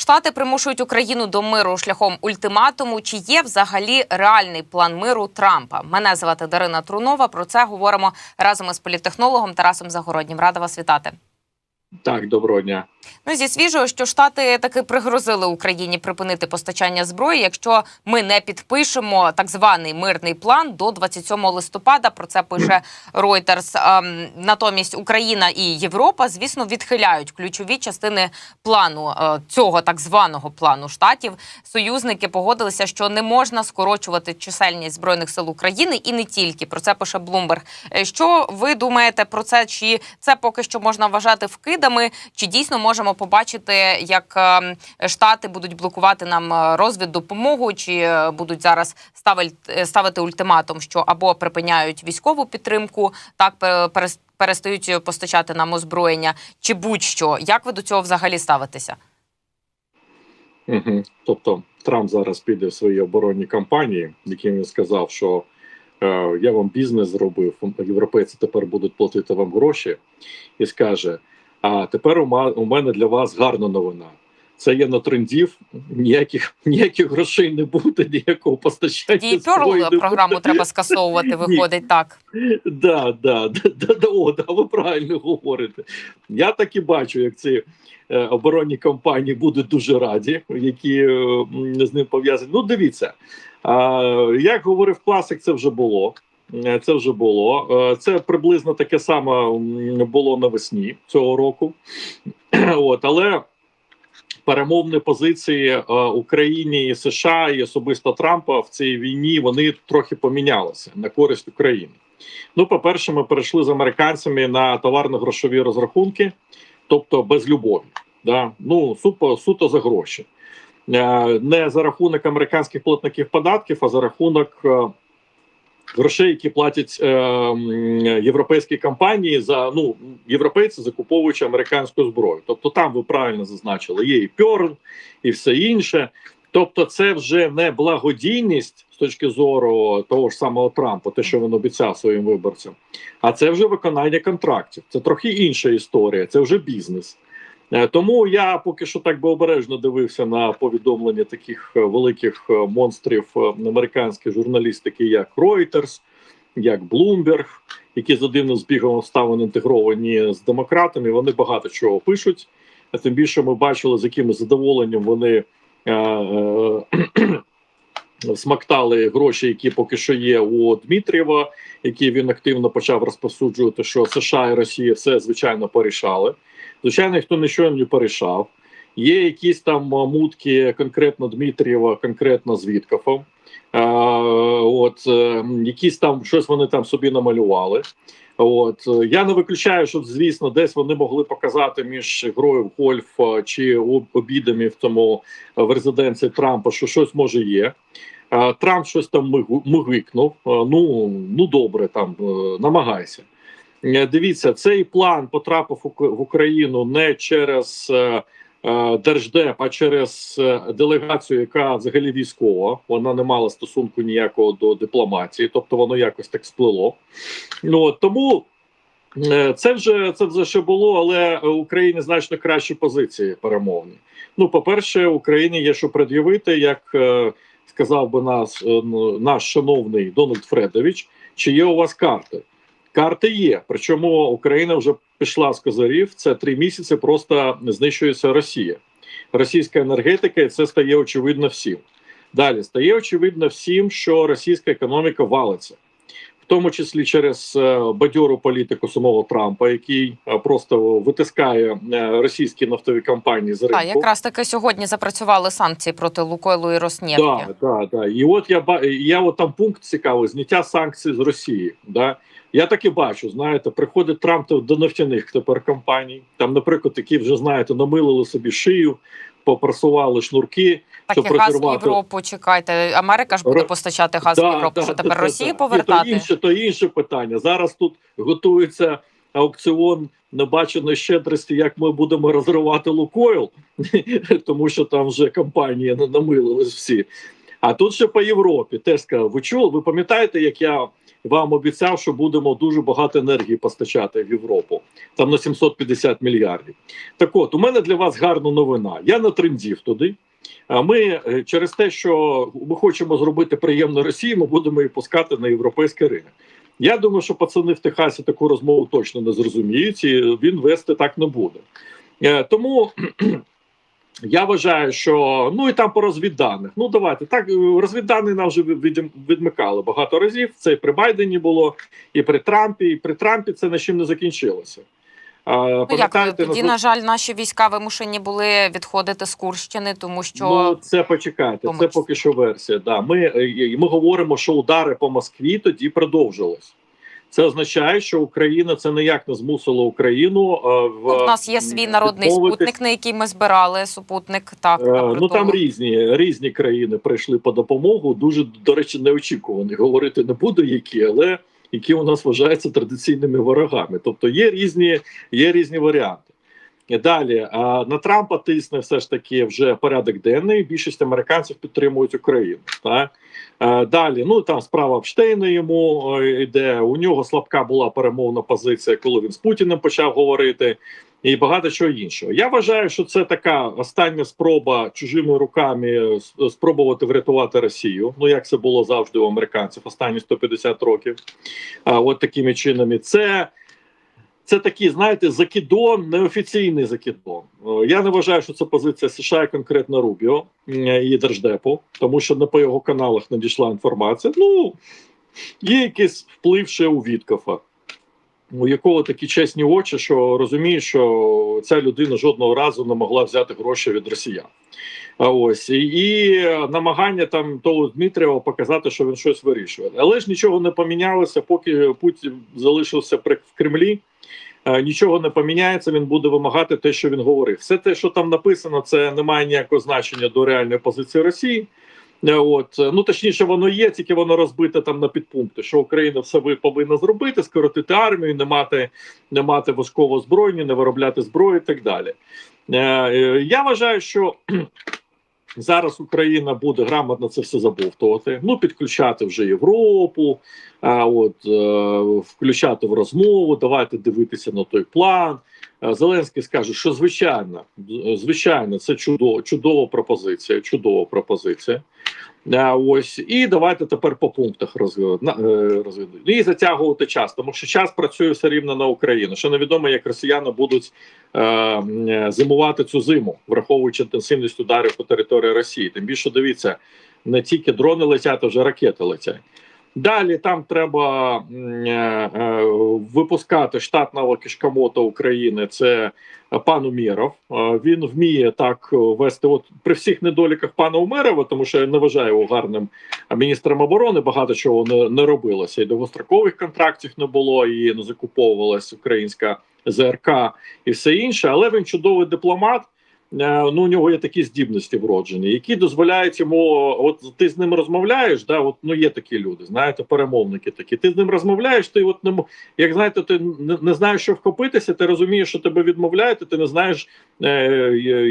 Штати примушують Україну до миру шляхом ультиматуму. Чи є взагалі реальний план миру Трампа? Мене звати Дарина Трунова. Про це говоримо разом із політтехнологом Тарасом Загороднім. Рада вас вітати. Так, доброго дня. Ну зі свіжого, що штати таки пригрозили Україні припинити постачання зброї, якщо ми не підпишемо так званий мирний план до 27 листопада. Про це пише Reuters. Ем, Натомість Україна і Європа, звісно, відхиляють ключові частини плану е, цього так званого плану штатів. Союзники погодилися, що не можна скорочувати чисельність збройних сил України і не тільки про це пише Блумберг. Що ви думаєте про це? Чи це поки що можна вважати вкидами? Чи дійсно можемо побачити, як е, штати будуть блокувати нам е, розвід допомогу, чи е, будуть зараз ставити, ставити ультиматум, що або припиняють військову підтримку, так пе- перестають постачати нам озброєння, чи будь-що? Як ви до цього взагалі ставитеся? Угу. Тобто Трамп зараз піде в свої оборонні кампанії, яким він сказав, що е, я вам бізнес зробив, європейці тепер будуть платити вам гроші, і скаже: А тепер у, мене для вас гарна новина. Це є на трендів, ніяких ніяких грошей не буде, ніякого постачання. Дії Перл програму буде. треба скасовувати. Виходить так. Да, да, да, да, да, о, да, ви правильно говорите. Я так і бачу, як ці е, оборонні компанії будуть дуже раді, які е, з ним пов'язані. Ну, дивіться, як говорив класик, це вже було. Е, Це вже було. Е, Це приблизно таке саме було навесні цього року. От, але перемовні позиції е, Україні і США і особисто Трампа в цій війні вони трохи помінялися на користь України. Ну, по-перше, ми перейшли з американцями на товарно-грошові розрахунки, тобто без любові. Да? Ну, суто, суто за гроші. Не за рахунок американських платників податків, а за рахунок грошей, які платять е, європейські компанії за ну європейці, закуповуючи американську зброю. Тобто, там ви правильно зазначили, є і Перл, і все інше. Тобто, це вже не благодійність з точки зору того ж самого Трампа, те, що він обіцяв своїм виборцям, а це вже виконання контрактів. Це трохи інша історія, це вже бізнес. Е, Тому я поки що так би обережно дивився на повідомлення таких е, великих е, монстрів е, американської журналістики, як Reuters, як Bloomberg, які за дивним збігом обставин інтегровані з демократами. Вони багато чого пишуть. А тим більше ми бачили, з яким задоволенням вони е, е, смактали гроші, які поки що є у Дмитрієва, які він активно почав розповсюджувати, що США і Росія все звичайно порішали. Звичайно, ніхто нічого не порішав. Є якісь там мутки конкретно Дмитрієва, конкретно з Віткофом. А, от е, якісь там щось вони там собі намалювали. От е, я не виключаю, що звісно, десь вони могли показати між грою в гольф чи обідами в тому в резиденції Трампа, що щось може є. Трамп щось там мигикнув. Ну ну добре, там е, намагайся. Е, Дивіться, цей план потрапив в Україну не через е, е, держдеп, а через делегацію, яка взагалі військова. Вона не мала стосунку ніякого до дипломатії, тобто воно якось так сплило. Ну тому це вже це вже ще було, але у Україні значно кращі позиції перемовні. Ну, по-перше, Україні є що пред'явити, як сказав би нас ну, наш шановний Дональд Фредович, чи є у вас карти? Карти є. Причому Україна вже пішла з козарів. Це три місяці. Просто знищується Росія, російська енергетика, і це стає очевидно всім. Далі стає очевидно всім, що російська економіка валиться, тому числі через е, бадьору політику самого Трампа, який е, просто витискає е, російські нафтові компанії з ринку. Так, якраз таки сьогодні запрацювали санкції проти Лукойлу і Роснефті. Да, да, да. І от я я от там пункт цікавий: зняття санкцій з Росії. Да. Я так і бачу, знаєте, приходить Трамп до нафтяних тепер компаній. Там, наприклад, які вже знаєте, намилили собі шию, попрасували шнурки, Так, щоб і газ в. Європу чекайте. Америка ж буде постачати газ в Європу. Що тепер Росію І повертати? то інше, то інше питання. Зараз тут готується аукціон небаченої щедрості, як ми будемо розривати Лукойл, тому що там вже компанії на- намилились всі. А тут ще по Європі теж сказав, ви чули, ви пам'ятаєте, як я вам обіцяв, що будемо дуже багато енергії постачати в Європу, там на 750 мільярдів. Так от, у мене для вас гарна новина. Я натрендів туди. А ми е, через те, що ми хочемо зробити приємно Росії, ми будемо її пускати на європейський ринок. Я думаю, що пацани в Техасі таку розмову точно не зрозуміють, і він вести так не буде. Е, Тому я вважаю, що ну і там по розвідданих. Ну давайте так. е, Розвіддані нам вже від- відмикали багато разів. Це і при Байдені було, і при Трампі. І при Трампі це на чим не закінчилося. Ну як тоді, на на жаль, наші війська вимушені були відходити з Курщини, тому що Ну, це почекайте, Тому це поки що версія. Да. Ми, е, ми говоримо, що удари по Москві тоді продовжились. Це означає, що Україна це ніяк не змусило Україну е, в в нас є свій народний спутник, на який ми збирали супутник. Так Е, Ну там різні різні країни прийшли по допомогу. Дуже до речі, неочікувані. Говорити не буду, які, але які у нас вважаються традиційними ворогами. Тобто є різні, є різні варіанти. Далі на Трампа тисне все ж таки вже порядок денний. Більшість американців підтримують Україну. Так? Далі, ну там справа Епштейна йому йде. У нього слабка була перемовна позиція, коли він з Путіним почав говорити і багато чого іншого. Я вважаю, що це така остання спроба чужими руками спробувати врятувати Росію. Ну як це було завжди у американців останні 150 років. От такими чинами, це. Це такий, знаєте, закидон, неофіційний закидон. Е, Я не вважаю, що це позиція США і конкретно Рубіо е, і Держдепу, тому що не по його каналах надійшла інформація. Ну є якийсь вплив ще у Віткофа, у якого такі чесні очі, що розуміє, що ця людина жодного разу не могла взяти гроші від росіян. А ось і, і намагання там того Дмитрієва показати, що він щось вирішує. Але ж нічого не помінялося, поки Путін залишився в Кремлі. е, Нічого не поміняється, він буде вимагати те, що він говорив. Все те, що там написано, це не має ніякого значення до реальної позиції Росії. Е, От е, ну точніше, воно є, тільки воно розбите там на підпункти, що Україна все ви- повинна зробити, скоротити армію, не мати, не мати військового збройні, не виробляти зброю і так далі. Е, е, Я вважаю, що зараз Україна буде грамотно це все забовтувати. Ну, підключати вже Європу, а от е, включати в розмову, давайте дивитися на той план. Е, Зеленський скаже, що звичайно, е, звичайно, це чудово, чудова пропозиція. Чудова пропозиція. Ось і давайте тепер по пунктах розглядати і затягувати час, тому що час працює все рівно на Україну. Ще невідомо, як росіяни будуть е, е, зимувати цю зиму, враховуючи інтенсивність ударів по території Росії. Тим більше дивіться, не тільки дрони летять, а вже ракети летять. Далі там треба е, е, випускати штатного кишкомота України. Це пан Умєров. Е, Він вміє так вести. От при всіх недоліках пана Умерова, тому що я не вважаю його гарним міністром оборони. Багато чого не, не робилося. І довгострокових контрактів не було, і не закуповувалась українська ЗРК і все інше. Але він чудовий дипломат. Е, Ну, у нього є такі здібності вроджені, які дозволяють йому. От ти з ним розмовляєш, да, от ну є такі люди, знаєте, перемовники такі. Ти з ним розмовляєш, ти от не як знаєте, ти не, знаєш, що вхопитися, ти розумієш, що тебе відмовляють, і ти не знаєш, е,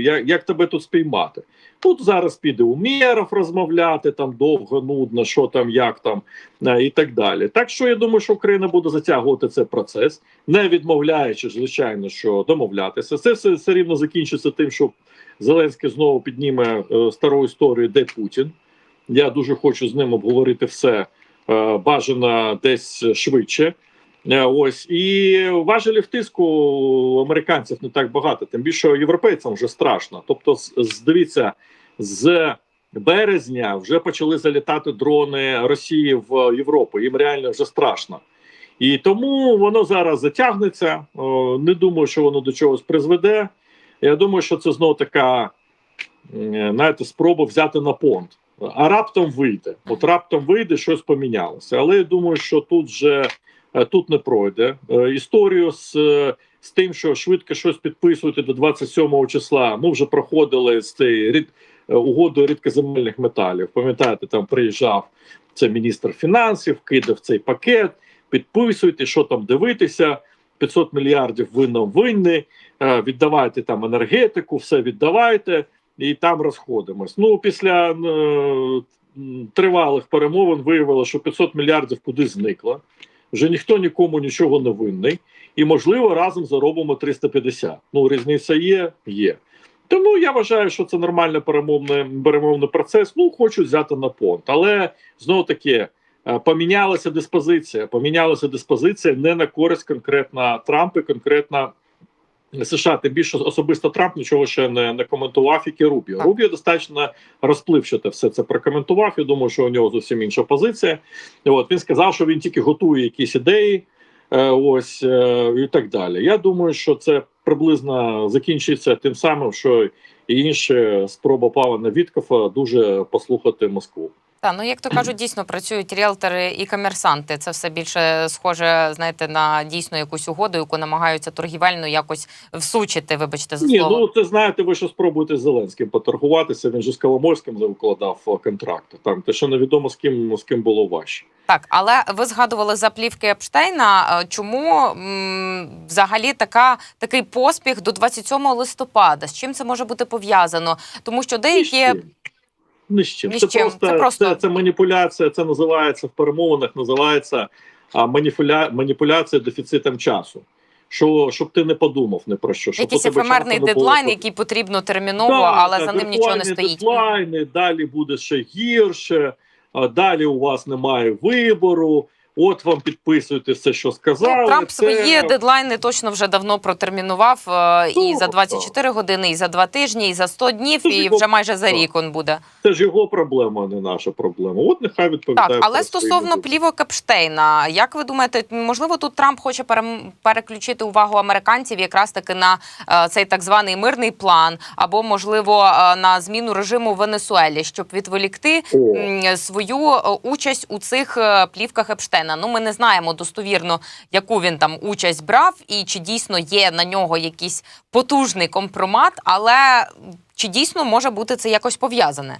як, як тебе тут спіймати. Тут зараз піде Умєров розмовляти там довго, нудно, що там, як там е, і так далі. Так що я думаю, що Україна буде затягувати цей процес, не відмовляючи, звичайно, що домовлятися. Це все, все рівно закінчиться тим, що Зеленський знову підніме е, стару історію, де Путін. Я дуже хочу з ним обговорити все е, бажано десь швидше. Е, Ось і важелів тиску американців не так багато, тим більше європейцям вже страшно. Тобто, з- з- березня вже почали залітати дрони Росії в Європу. Їм реально вже страшно. І тому воно зараз затягнеться. Не думаю, що воно до чогось призведе. Я думаю, що це знову така знаєте, спроба взяти на понт. А раптом вийде. От раптом вийде, щось помінялося. Але я думаю, що тут вже е, тут не пройде. Е, Історію з, е, з тим, що швидко щось підписуєте до 27 числа. Ми вже проходили з цієї угодою рідкоземельних металів. Пам'ятаєте, там приїжджав це міністр фінансів, кидав цей пакет. Підписуйте, що там дивитися. 500 мільярдів ви нам винні, е, віддавайте там енергетику, все віддавайте, і там розходимось. Ну, після е, тривалих перемовин виявило, що 500 мільярдів кудись зникло. Вже ніхто нікому нічого не винний, і можливо разом заробимо 350. Ну різниця є, є. Тому я вважаю, що це нормальний перемовний, перемовний процес. Ну хочуть взяти на понт, але знову таки. е, Помінялася диспозиція. Помінялася диспозиція не на користь конкретно Трампа, конкретно США. Тим більше особисто Трамп нічого ще не, не коментував, як і Рубіо. Рубіо достатньо розпливчато все це прокоментував. Я думаю, що у нього зовсім інша позиція. От він сказав, що він тільки готує якісь ідеї, е, ось е, і так далі. Я думаю, що це приблизно закінчиться тим самим, що і інші спроба Павла Віткофа дуже послухати Москву. Та ну як то кажуть, дійсно працюють ріелтори і комерсанти. Це все більше схоже, знаєте, на дійсно якусь угоду, яку намагаються торгівельно якось всучити. Вибачте за Ні, ну це знаєте, ви що спробуєте з Зеленським поторгуватися. Він же з Коломойським укладав е, контракт. Там те, що невідомо з ким з ким було важче. Так, але ви згадували за плівки Епштейна. Е, Чому м, взагалі така такий поспіх до 27 листопада? З чим це може бути пов'язано? Тому що деякі. Ні з чим. Ні з Це, чим. Просто, Це просто- Це, це маніпуляція, це називається в перемовинах, називається а, маніпуля... маніпуляція дефіцитом часу. Що, щоб ти не подумав не про що. Якийсь ефемерний дедлайн, було. який потрібно терміново, Так, але так, за ним нічого не стоїть. Дедлайни, далі буде ще гірше, а далі у вас немає вибору. От вам підписуйте все, що сказали. Ну, Трамп це... свої дедлайни точно вже давно протермінував е, і Ну, за 24 години, і за два тижні, і за 100 днів, Ну, і його- вже майже за рік он буде. Це ж його проблема, а не наша проблема. От нехай відповідає. Так, але стосовно плівок Епштейна, як ви думаєте, можливо, тут Трамп хоче переключити увагу американців якраз таки на е, цей так званий мирний план, або можливо е, на зміну режиму в Венесуелі, щоб відволікти О. свою участь у цих плівках Епштейна. Ну, ми не знаємо достовірно, яку він там участь брав, і чи дійсно є на нього якийсь потужний компромат, але чи дійсно може бути це якось пов'язане?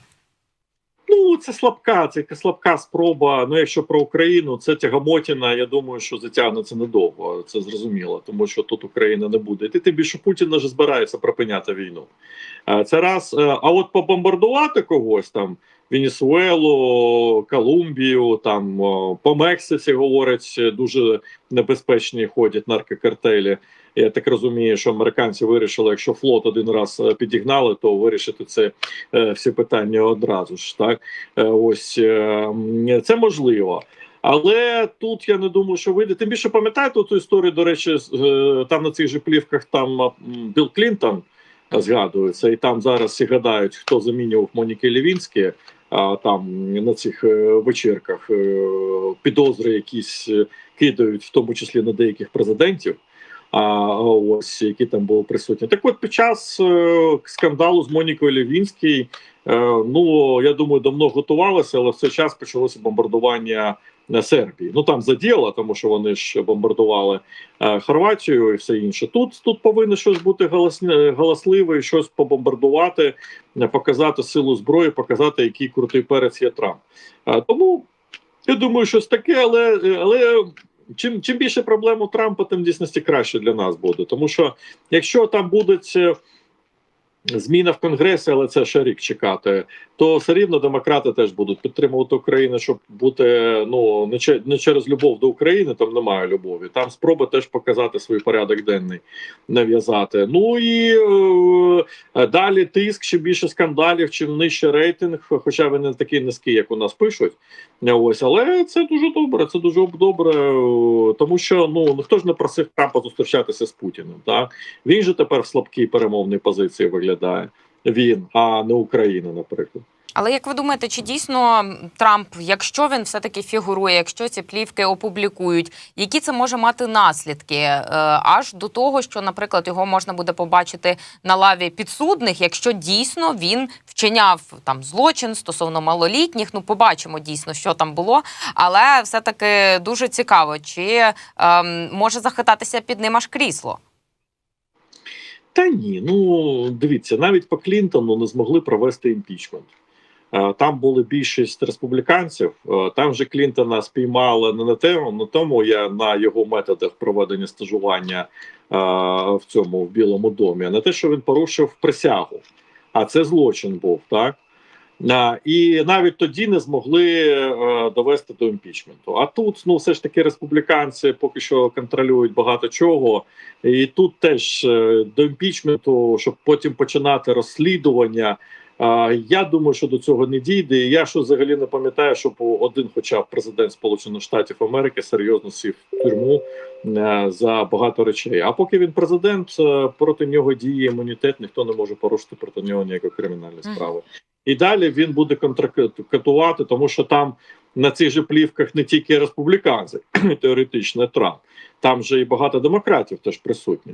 Ну, це слабка, це слабка спроба. Ну, якщо про Україну, це тягамотіна. Я думаю, що затягнеться недовго. Це зрозуміло, тому що тут Україна не буде. Ти тим більше Путін вже збирається припиняти війну. Е, Це раз. Е, А от побомбардувати когось там. Венесуелу, Колумбію, там по Мексиці говорять дуже небезпечні ходять наркокартелі. Я так розумію, що американці вирішили, якщо флот один раз е, підігнали, то вирішити це е, всі питання одразу ж. Так Е, ось е, це можливо. Але тут я не думаю, що вийде. Тим більше пам'ятаєте ту історію, до речі, е, там на цих же плівках там Білл Клінтон е, згадується, і там зараз всі гадають, хто замінював Моніки Лівінські. Там на цих е, вечірках е, підозри якісь е, кидають, в тому числі на деяких президентів. А ось які там були присутні. Так, от під час скандалу з Монікою Лівінській, ну я думаю, давно готувалися, але в цей час почалося бомбардування Сербії. Ну там заділо, тому що вони ж бомбардували е, Хорватію і все інше. Тут тут повинно щось бути галасне, галасливе, щось побомбардувати, е, показати силу зброї, показати, який крутий перець є Трамп. Е, тому я думаю, щось таке, але але. Чим чим більше проблем у Трампа, тим дійсності краще для нас буде. Тому що якщо там будуть е, зміна в Конгресі, але це ще рік чекати, то все рівно демократи теж будуть підтримувати Україну, щоб бути ну не не через любов до України, там немає любові. Там спроби теж показати свій порядок денний, нав'язати. Ну і е, далі тиск, ще більше скандалів, чим нижче рейтинг, хоча він не такий низький, як у нас пишуть. Ось, але це дуже добре. Це дуже добре, е, тому що ну ніхто ж не просив Трампа зустрічатися з Путіним. Так він же тепер в слабкій перемовній позиції виглядає. Він, а не Україна, наприклад. Але як ви думаєте, чи дійсно Трамп, якщо він все таки фігурує, якщо ці плівки опублікують, які це може мати наслідки? Е, аж до того, що, наприклад, його можна буде побачити на лаві підсудних, якщо дійсно він вчиняв там злочин стосовно малолітніх. Ну, побачимо дійсно, що там було. Але все таки дуже цікаво, чи ем, може захитатися під ним аж крісло. Та ні, ну дивіться, навіть по Клінтону не змогли провести імпічмент. Е, Там були більшість республіканців. е, Там же Клінтона спіймали не на тему, на тому я на його методах проведення стажування е, в цьому в Білому домі, а на те, що він порушив присягу. А це злочин був так. І навіть тоді не змогли е, довести до імпічменту. А тут ну все ж таки республіканці поки що контролюють багато чого, і тут теж е, до імпічменту, щоб потім починати розслідування. Я думаю, що до цього не дійде. Я що взагалі не пам'ятаю, щоб один, хоча б президент Сполучених Штатів Америки, серйозно сів в тюрму е, за багато речей. А поки він президент, е, проти нього діє імунітет, ніхто не може порушити проти нього ніякої кримінальної справи. І далі він буде контрактувати, тому що там на цих же плівках не тільки республіканці, теоретично Трамп, там же і багато демократів теж присутні.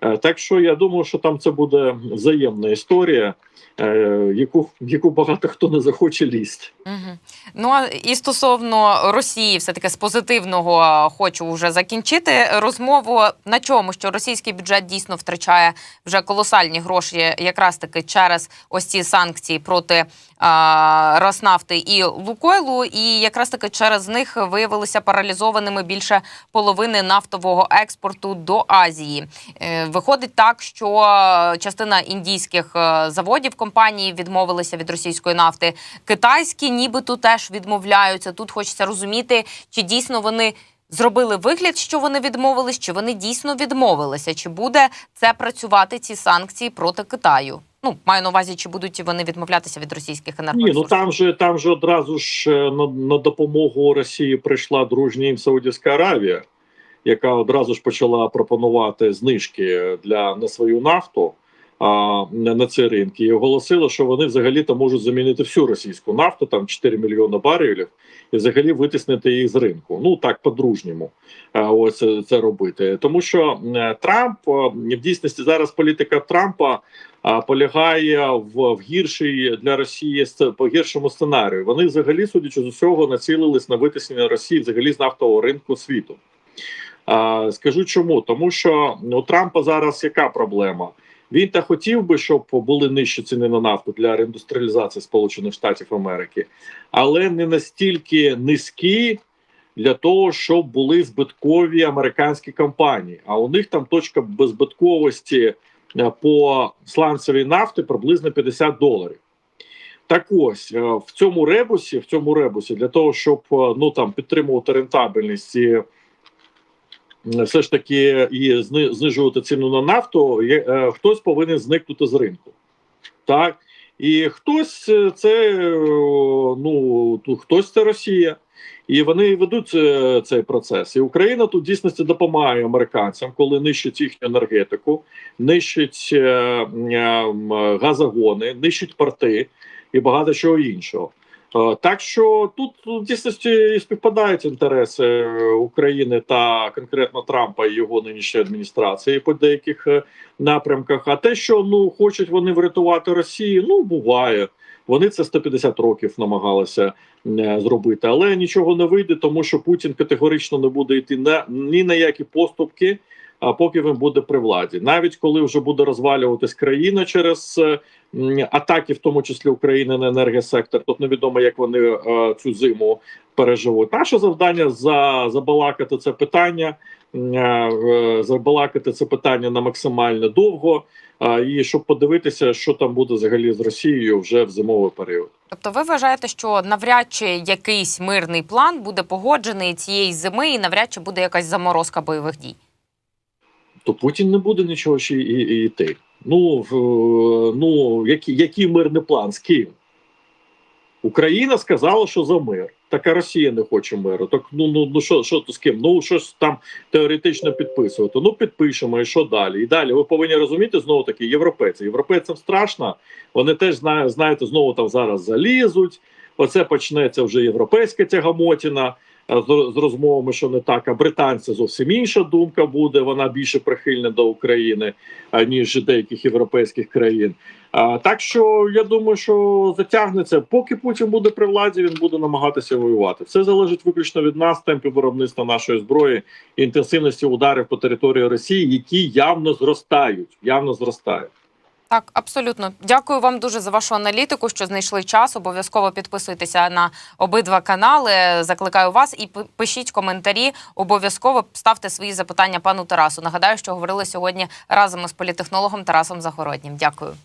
Е, Так що я думаю, що там це буде взаємна історія, е, яку, яку багато хто не захоче лізти. Угу. Ну а і стосовно Росії, все таки з позитивного хочу вже закінчити розмову на чому, що російський бюджет дійсно втрачає вже колосальні гроші, якраз таки через ось ці санкції проти а, Роснафти і Лукойлу, і якраз таки через них виявилися паралізованими більше половини нафтового експорту до Азії. Е, Виходить так, що частина індійських е, заводів компанії відмовилися від російської нафти. Китайські нібито теж відмовляються. Тут хочеться розуміти, чи дійсно вони зробили вигляд, що вони відмовились, чи вони дійсно відмовилися, чи буде це працювати ці санкції проти Китаю. Ну, маю на увазі, чи будуть вони відмовлятися від російських Ні, ну там же там же одразу ж е, на, на допомогу Росії прийшла дружня їм Саудівська Аравія, яка одразу ж почала пропонувати знижки для на свою нафту а, на, ці ринки, і оголосила, що вони взагалі то можуть замінити всю російську нафту, там 4 мільйони барелів, і взагалі витиснити їх з ринку. Ну так по-дружньому ось це, це робити. Тому що е, Трамп е, в дійсності зараз політика Трампа полягає в, в гіршій для Росії по гіршому сценарію. Вони взагалі, судячи з усього, націлились на витиснення Росії взагалі з нафтового ринку світу. Скажу чому? Тому що у Трампа зараз яка проблема? Він та хотів би, щоб були нижчі ціни на нафту для реіндустріалізації Сполучених Штатів Америки, але не настільки низькі для того, щоб були збиткові американські компанії. А у них там точка беззбитковості е, по сланцевій нафті приблизно 50 доларів. Так ось е, в цьому ребусі, в цьому ребусі, для того, щоб е, ну там підтримувати рентабельність все ж таки і знижувати ціну на нафту, е, хтось повинен зникнути з ринку. Так. І хтось е, це е, ну хтось це Росія, і вони ведуть е, цей процес. І Україна тут в дійсності допомагає американцям, коли нищить їхню енергетику, нищить е, е, газогони, нищить порти і багато чого іншого. Е, Так що тут в дійсності і співпадають інтереси України та конкретно Трампа і його нинішньої адміністрації по деяких е, напрямках. А те, що ну хочуть вони врятувати Росію, ну буває. Вони це 150 років намагалися е, зробити, але нічого не вийде, тому що Путін категорично не буде йти на ні на які поступки. Поки він буде при владі, навіть коли вже буде розвалюватись країна через е, атаки, в тому числі України на енергосектор, тут невідомо, як вони е, цю зиму переживуть. Наше завдання за забалакати це питання, е, забалакати це питання на максимально довго, і щоб подивитися, що там буде взагалі з Росією вже в зимовий період. Тобто, ви вважаєте, що навряд чи якийсь мирний план буде погоджений цієї зими, і навряд чи буде якась заморозка бойових дій? То Путін не буде нічого ще і, йти. Ну, ну який, який мирний план з ким? Україна сказала, що за мир. Так а Росія не хоче миру. Так ну ну ну що, що з ким? Ну щось там теоретично підписувати. Ну підпишемо, і що далі? І далі ви повинні розуміти знову таки європейці. Європейцям страшно. Вони теж знаєте, знову там зараз залізуть. Оце почнеться вже європейська тягамотіна з, з розмовами, що не так. А британці зовсім інша думка буде. Вона більше прихильна до України а, ніж деяких європейських країн. А, так що я думаю, що затягнеться, поки Путін буде при владі, він буде намагатися воювати. Все залежить виключно від нас, темпів виробництва нашої зброї, інтенсивності ударів по території Росії, які явно зростають. Явно зростають. Так, абсолютно. Дякую вам дуже за вашу аналітику, що знайшли час. Обов'язково підписуйтеся на обидва канали. Закликаю вас і пишіть коментарі. Обов'язково ставте свої запитання пану Тарасу. Нагадаю, що говорили сьогодні разом із політехнологом Тарасом Загороднім. Дякую.